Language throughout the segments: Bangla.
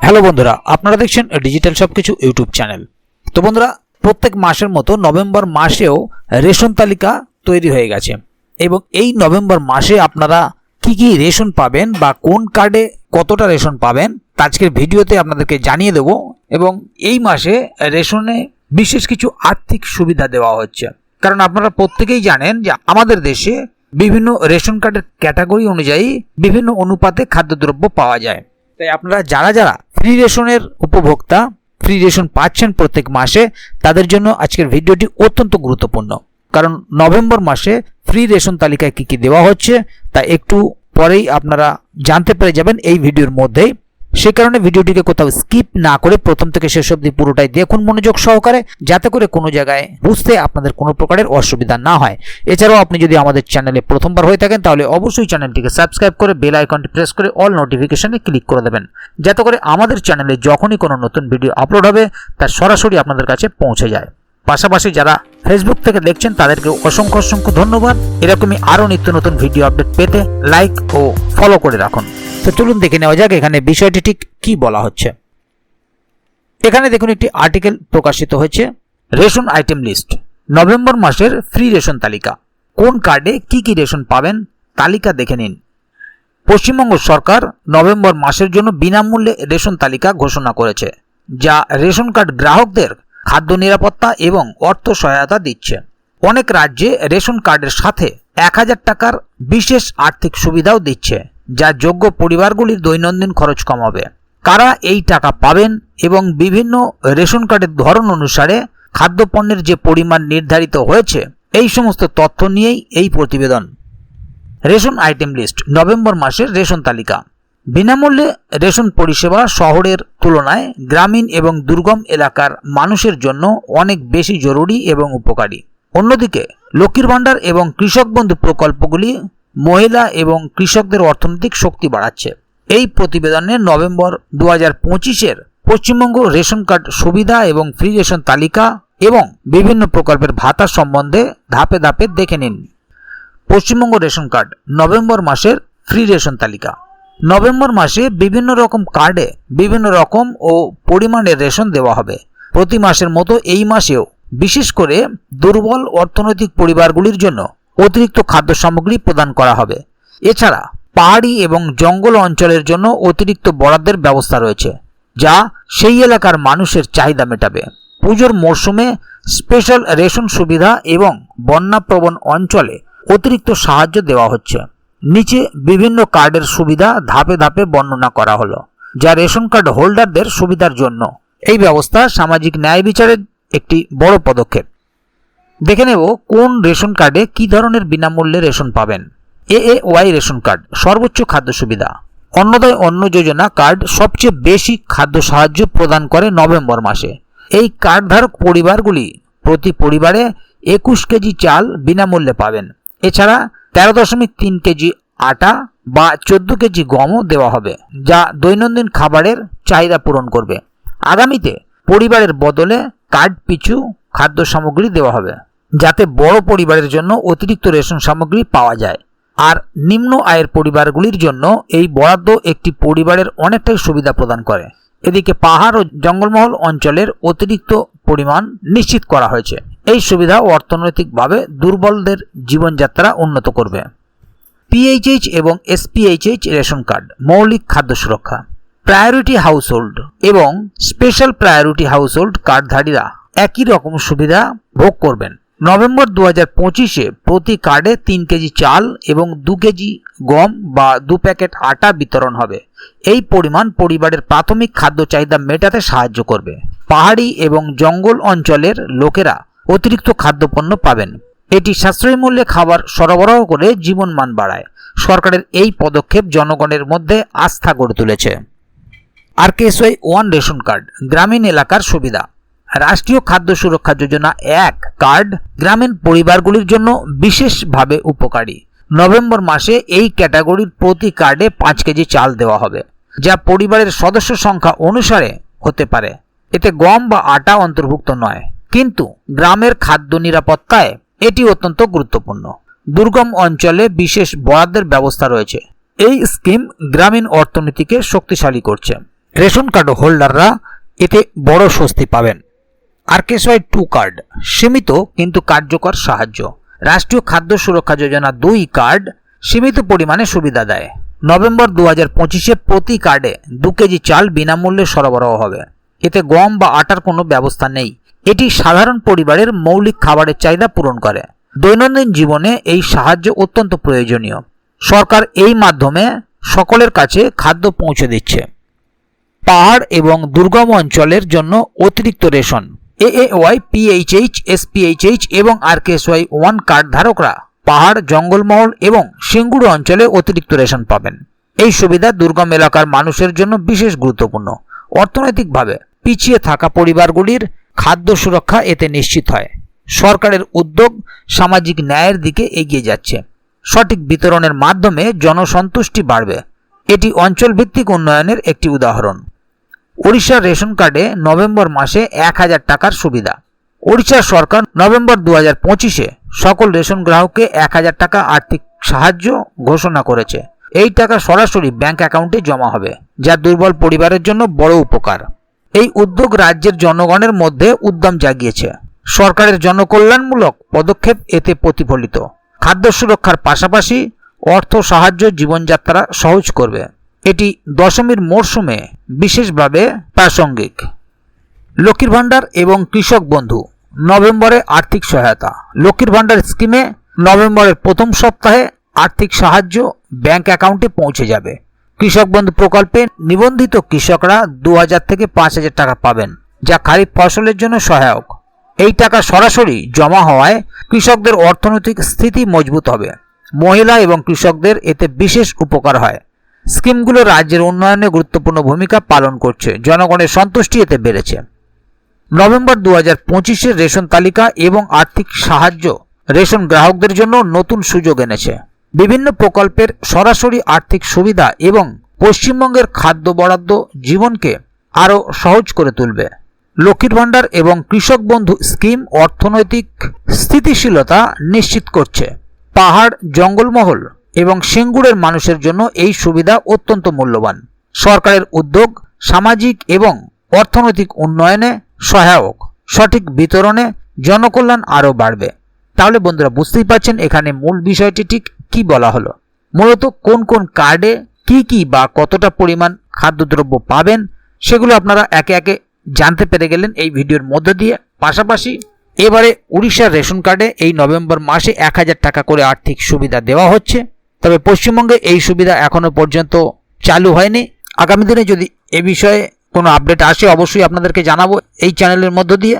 হ্যালো বন্ধুরা, আপনারা দেখছেন ডিজিটাল সবকিছু ইউটিউব চ্যানেল। তো বন্ধুরা, প্রত্যেক মাসের মতো নভেম্বর মাসেও রেশন তালিকা তৈরি হয়ে গেছে। এবং এই নভেম্বর মাসে আপনারা কি কি রেশন পাবেন বা কোন কার্ডে কতটা রেশন পাবেন তা আজকের ভিডিওতে আপনাদেরকে জানিয়ে দেব। এবং এই মাসে রেশনে বিশেষ কিছু আর্থিক সুবিধা দেওয়া হচ্ছে। কারণ আপনারা প্রত্যেকেই জানেন যে আমাদের দেশে বিভিন্ন রেশন কার্ডের ক্যাটাগরি অনুযায়ী বিভিন্ন অনুপাতে খাদ্যদ্রব্য পাওয়া যায়। তাই আপনারা যারা যারা ফ্রি রেশনের উপভোক্তা ফ্রি রেশন পাচ্ছেন প্রত্যেক মাসে, তাদের জন্য আজকের ভিডিওটি অত্যন্ত গুরুত্বপূর্ণ। কারণ নভেম্বর মাসে ফ্রি রেশন তালিকায় কী কী দেওয়া হচ্ছে, তা একটু পরেই আপনারা জানতে পেরে যাবেন এই ভিডিওর মধ্যেই। সে কারণে ভিডিওটিকে কোথাও স্কিপ না করে প্রথম থেকে শেষ অবধি পুরোটাই দেখুন মনোযোগ সহকারে, যাতে করে কোনো জায়গায় বুঝতে আপনাদের কোনো প্রকারের অসুবিধা না হয়। এছাড়াও আপনি যদি আমাদের চ্যানেলে প্রথমবার হয়ে থাকেন, তাহলে অবশ্যই চ্যানেলটিকে সাবস্ক্রাইব করে বেল আইকনটি প্রেস করে অল নোটিফিকেশনে ক্লিক করে দেবেন। যাতে করে আমাদের চ্যানেলে যখনই কোনো নতুন ভিডিও আপলোড হবে, তা সরাসরি আপনাদের কাছে পৌঁছে যায়। পাশাপাশি যারা ফেসবুক থেকে দেখছেন, তাদেরকে অসংখ্য অসংখ্য ধন্যবাদ। এরকমই আরও নিত্য নতুন ভিডিও আপডেট পেতে লাইক ও ফলো করে রাখুন। তো চলুন দেখে নেওয়া যাক এখানে বিষয়টি ঠিক কি বলা হচ্ছে। এখানে দেখুন, একটি আর্টিকেল প্রকাশিত হয়েছে, রেশন আইটেম লিস্ট নভেম্বর মাসের ফ্রি রেশন তালিকা। কোন কার্ডে কি কি রেশন পাবেন? তালিকা দেখে নিন। পশ্চিমবঙ্গ সরকার নভেম্বর মাসের জন্য বিনামূল্যে রেশন তালিকা ঘোষণা করেছে, যা রেশন কার্ড গ্রাহকদের খাদ্য নিরাপত্তা এবং অর্থ সহায়তা দিচ্ছে। অনেক রাজ্যে রেশন কার্ডের সাথে এক হাজার টাকার বিশেষ আর্থিক সুবিধাও দিচ্ছে, যা যোগ্য পরিবারগুলির দৈনন্দিন খরচ কমাবে। কারা এই টাকা পাবেন এবং বিভিন্ন রেশন কার্ডের ধরন অনুসারে খাদ্যপণ্যের যে পরিমাণ নির্ধারিত হয়েছে, এই সমস্ত তথ্য নিয়েই এই প্রতিবেদন। রেশন আইটেম লিস্ট, নভেম্বর মাসের রেশন তালিকা। বিনামূল্যে রেশন পরিষেবা শহরের তুলনায় গ্রামীণ এবং দুর্গম এলাকার মানুষের জন্য অনেক বেশি জরুরি এবং উপকারী। অন্যদিকে, লক্ষ্মীর ভাণ্ডার এবং কৃষক বন্ধু প্রকল্পগুলি মহিলা এবং কৃষকদের অর্থনৈতিক শক্তি বাড়াচ্ছে। এই প্রতিবেদনে নভেম্বর দু হাজার পঁচিশের পশ্চিমবঙ্গ রেশন কার্ড সুবিধা এবং ফ্রি রেশন তালিকা এবং বিভিন্ন প্রকল্পের ভাতা সম্বন্ধে ধাপে ধাপে দেখে নিন। পশ্চিমবঙ্গ রেশন কার্ড নভেম্বর মাসের ফ্রি রেশন তালিকা। নভেম্বর মাসে বিভিন্ন রকম কার্ডে বিভিন্ন রকম ও পরিমাণের রেশন দেওয়া হবে। প্রতি মাসের মতো এই মাসেও বিশেষ করে দুর্বল অর্থনৈতিক পরিবারগুলির জন্য অতিরিক্ত খাদ্য সামগ্রী প্রদান করা হবে। এছাড়া পাহাড়ি এবং জঙ্গল অঞ্চলের জন্য অতিরিক্ত বরাদ্দের ব্যবস্থা রয়েছে, যা সেই এলাকার মানুষের চাহিদা মেটাবে। পুজোর মরশুমে স্পেশাল রেশন সুবিধা এবং বন্যাপ্রবণ অঞ্চলে অতিরিক্ত সাহায্য দেওয়া হচ্ছে। নিচে বিভিন্ন কার্ডের সুবিধা ধাপে ধাপে বর্ণনা করা হলো, যা রেশন কার্ড হোল্ডারদের সুবিধার জন্য। এই ব্যবস্থা সামাজিক ন্যায় বিচারের একটি বড় পদক্ষেপ। দেখে নেব কোন রেশন কার্ডে কি ধরনের বিনামূল্যে রেশন পাবেন। A A Y ration card, সর্বোচ্চ খাদ্য সুবিধা। অন্নদয় অন্ন যোজনা কার্ড সবচেয়ে বেশি খাদ্য সাহায্য প্রদান করে নভেম্বর মাসে। এই কার্ডধারক পরিবারগুলি প্রতি পরিবারে একুশ কেজি চাল বিনামূল্যে পাবেন। এছাড়া তেরো দশমিক তিন কেজি আটা বা চোদ্দ কেজি গমও দেওয়া হবে, যা দৈনন্দিন খাবারের চাহিদা পূরণ করবে। আগামীতে পরিবারের বদলে কার্ড পিছু, খাদ্য সামগ্রী দেওয়া হবে, যাতে বড় পরিবারের জন্য অতিরিক্ত রেশন সামগ্রী পাওয়া যায়। আর নিম্ন আয়ের পরিবারগুলির জন্য এই বরাদ্দ একটি পরিবারের অনেকটাই সুবিধা প্রদান করে। এদিকে পাহাড় ও জঙ্গলমহল অঞ্চলের অতিরিক্ত পরিমাণ নিশ্চিত করা হয়েছে। এই সুবিধা অর্থনৈতিকভাবে দুর্বলদের জীবনযাত্রা উন্নত করবে। পিএইচএইচ এবং এসপিএইচএইচ রেশন কার্ড, মৌলিক খাদ্য সুরক্ষা, প্রায়োরিটি হাউসহোল্ড এবং স্পেশাল প্রায়োরিটি হাউসহোল্ড কার্ডধারীরা একই রকম সুবিধা ভোগ করবেন। নভেম্বর দু হাজার পঁচিশে প্রতি কার্ডে তিন কেজি চাল এবং দু কেজি গম বা দু প্যাকেট আটা বিতরণ হবে। এই পরিমাণ পরিবারের প্রাথমিক খাদ্য চাহিদা মেটাতে সাহায্য করবে। পাহাড়ি এবং জঙ্গল অঞ্চলের লোকেরা অতিরিক্ত খাদ্যপণ্য পাবেন। এটি সাশ্রয়ী মূল্যে খাবার সরবরাহ করে জীবনমান বাড়ায়। সরকারের এই পদক্ষেপ জনগণের মধ্যে আস্থা গড়ে তুলেছে। আর কেএসওয়াই ওয়ান রেশন কার্ড, গ্রামীণ এলাকার সুবিধা। রাষ্ট্রীয় খাদ্য সুরক্ষা যোজনা এক কার্ড, গ্রামীণ পরিবারগুলির জন্য বিশেষভাবে উপকারী। নভেম্বর মাসে এই ক্যাটাগরির প্রতি কার্ডে পাঁচ কেজি চাল দেওয়া হবে, যা পরিবারের সদস্য সংখ্যা অনুসারে হতে পারে। এতে গম বা আটা অন্তর্ভুক্ত নয়। কিন্তু গ্রামের খাদ্য নিরাপত্তায় এটি অত্যন্ত গুরুত্বপূর্ণ। দুর্গম অঞ্চলে বিশেষ বরাদ্দের ব্যবস্থা রয়েছে। এই স্কিম গ্রামীণ অর্থনীতিকে শক্তিশালী করছে। রেশন কার্ড হোল্ডাররা এতে বড় স্বস্তি পাবেন। আরকেএসওয়াই টু কার্ড, সীমিত কিন্তু কার্যকর সাহায্য। রাষ্ট্রীয় খাদ্য সুরক্ষা যোজনা দুই কার্ড সীমিত পরিমাণে সুবিধা দেয়। নভেম্বর দু হাজার পঁচিশে প্রতি কার্ডে দু কেজি চাল বিনামূল্যে সরবরাহ হবে। এতে গম বা আটার কোনো ব্যবস্থা নেই। এটি সাধারণ পরিবারের মৌলিক খাবারের চাহিদা পূরণ করে। দৈনন্দিন জীবনে এই সাহায্য অত্যন্ত প্রয়োজনীয়। সরকার এই মাধ্যমে সকলের কাছে খাদ্য পৌঁছে দিচ্ছে। পাহাড় এবং দুর্গম অঞ্চলের জন্য অতিরিক্ত রেশন। এএওয়াই, পিএইচএইচ, এসপিএইচএইচ এবং আরকেএসওয়াই ওয়ান কার্ড ধারকরা পাহাড়, জঙ্গলমহল এবং সিঙ্গুর অঞ্চলে অতিরিক্ত রেশন পাবেন। এই সুবিধা দুর্গম এলাকার মানুষের জন্য বিশেষ গুরুত্বপূর্ণ। অর্থনৈতিকভাবে পিছিয়ে থাকা পরিবারগুলির খাদ্য সুরক্ষা এতে নিশ্চিত হয়। সরকারের উদ্যোগ সামাজিক ন্যায়ের দিকে এগিয়ে যাচ্ছে। সঠিক বিতরণের মাধ্যমে জনসন্তুষ্টি বাড়বে। এটি অঞ্চলভিত্তিক উন্নয়নের একটি উদাহরণ। ওড়িশার রেশন কার্ডে নভেম্বর মাসে এক হাজার টাকার সুবিধা। ওড়িশা সরকার নভেম্বর দু হাজার পঁচিশে সকল রেশন গ্রাহককে এক হাজার টাকা আর্থিক সাহায্য ঘোষণা করেছে। এই টাকা সরাসরি ব্যাংক অ্যাকাউন্টে জমা হবে, যা দুর্বল পরিবারের জন্য বড় উপকার। এই উদ্যোগ রাজ্যের জনগণের মধ্যে উদ্যম জাগিয়েছে। সরকারের জনকল্যাণমূলক পদক্ষেপ এতে প্রতিফলিত। খাদ্য সুরক্ষার পাশাপাশি অর্থ সাহায্য জীবনযাত্রা সহজ করবে। এটি দশমীর মরশুমে বিশেষভাবে প্রাসঙ্গিক। লক্ষ্মীর ভাণ্ডার এবং কৃষক বন্ধু, নভেম্বরে আর্থিক সহায়তা। লক্ষ্মীর ভাণ্ডার স্কিমে নভেম্বরের প্রথম সপ্তাহে আর্থিক সাহায্য ব্যাংক অ্যাকাউন্টে পৌঁছে যাবে। কৃষক বন্ধু প্রকল্পে নিবন্ধিত কৃষকরা দু হাজার থেকে পাঁচ হাজার টাকা পাবেন, যা খারিফ ফসলের জন্য সহায়ক। এই টাকা সরাসরি জমা হওয়ায় কৃষকদের অর্থনৈতিক স্থিতি মজবুত হবে। মহিলা এবং কৃষকদের এতে বিশেষ উপকার হয়। স্কিমগুলো রাজ্যের উন্নয়নে গুরুত্বপূর্ণ ভূমিকা পালন করছে। জনগণের সন্তুষ্টি এতে বেড়েছে। নভেম্বর দু হাজার পঁচিশের রেশন তালিকা এবং আর্থিক সাহায্য রেশন গ্রাহকদের জন্য নতুন সুযোগ এনেছে। বিভিন্ন প্রকল্পের সরাসরি আর্থিক সুবিধা এবং পশ্চিমবঙ্গের খাদ্য বরাদ্দ জীবনকে আরও সহজ করে তুলবে। লক্ষ্মীর ভাণ্ডার এবং কৃষক বন্ধু স্কিম অর্থনৈতিক স্থিতিশীলতা নিশ্চিত করছে। পাহাড়, জঙ্গলমহল এবং সিঙ্গুরের মানুষের জন্য এই সুবিধা অত্যন্ত মূল্যবান। সরকারের উদ্যোগ সামাজিক এবং অর্থনৈতিক উন্নয়নে সহায়ক। সঠিক বিতরণে জনকল্যাণ আরও বাড়বে। তাহলে বন্ধুরা বুঝতেই পারছেন, এখানে মূল বিষয়টি ঠিক কি বলা হলো? মূলত কোন কোন কার্ডে কি কি বা কতটা পরিমাণ খাদ্যদ্রব্য পাবেন, সেগুলো আপনারা একে একে জানতে পেরে গেলেন এই ভিডিওর মধ্য দিয়ে। পাশাপাশি এবারে উড়িষ্যার রেশন কার্ডে এই নভেম্বর মাসে এক হাজার টাকা করে আর্থিক সুবিধা দেওয়া হচ্ছে। তবে পশ্চিমবঙ্গে এই সুবিধা এখনও পর্যন্ত চালু হয়নি। আগামী দিনে যদি এ বিষয়ে কোনো আপডেট আসে, অবশ্যই আপনাদেরকে জানাব এই চ্যানেলের মধ্য দিয়ে।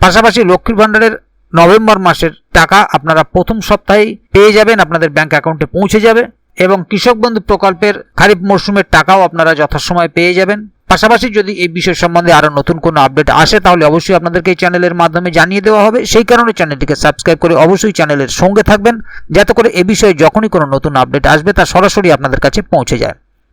পাশাপাশি লক্ষ্মীর ভাণ্ডারের নভেম্বর মাসের টাকা আপনারা প্রথম সপ্তাহেই পেয়ে যাবেন, আপনাদের ব্যাংক অ্যাকাউন্টে পৌঁছে যাবে এবং কৃষক বন্ধু প্রকল্পের খারিফ মরশুমের টাকাও আপনারা যথাসময়ে পেয়ে যাবেন। পাশাপাশি যদি এই বিষয় সম্বন্ধে আরও নতুন কোনো আপডেট আসে, তাহলে অবশ্যই আপনাদেরকে এই চ্যানেলের মাধ্যমে জানিয়ে দেওয়া হবে। সেই কারণে চ্যানেলটিকে সাবস্ক্রাইব করে অবশ্যই চ্যানেলের সঙ্গে থাকবেন, যাতে করে এ বিষয়ে যখনই কোনো নতুন আপডেট আসবে, তা সরাসরি আপনাদের কাছে পৌঁছে যায়।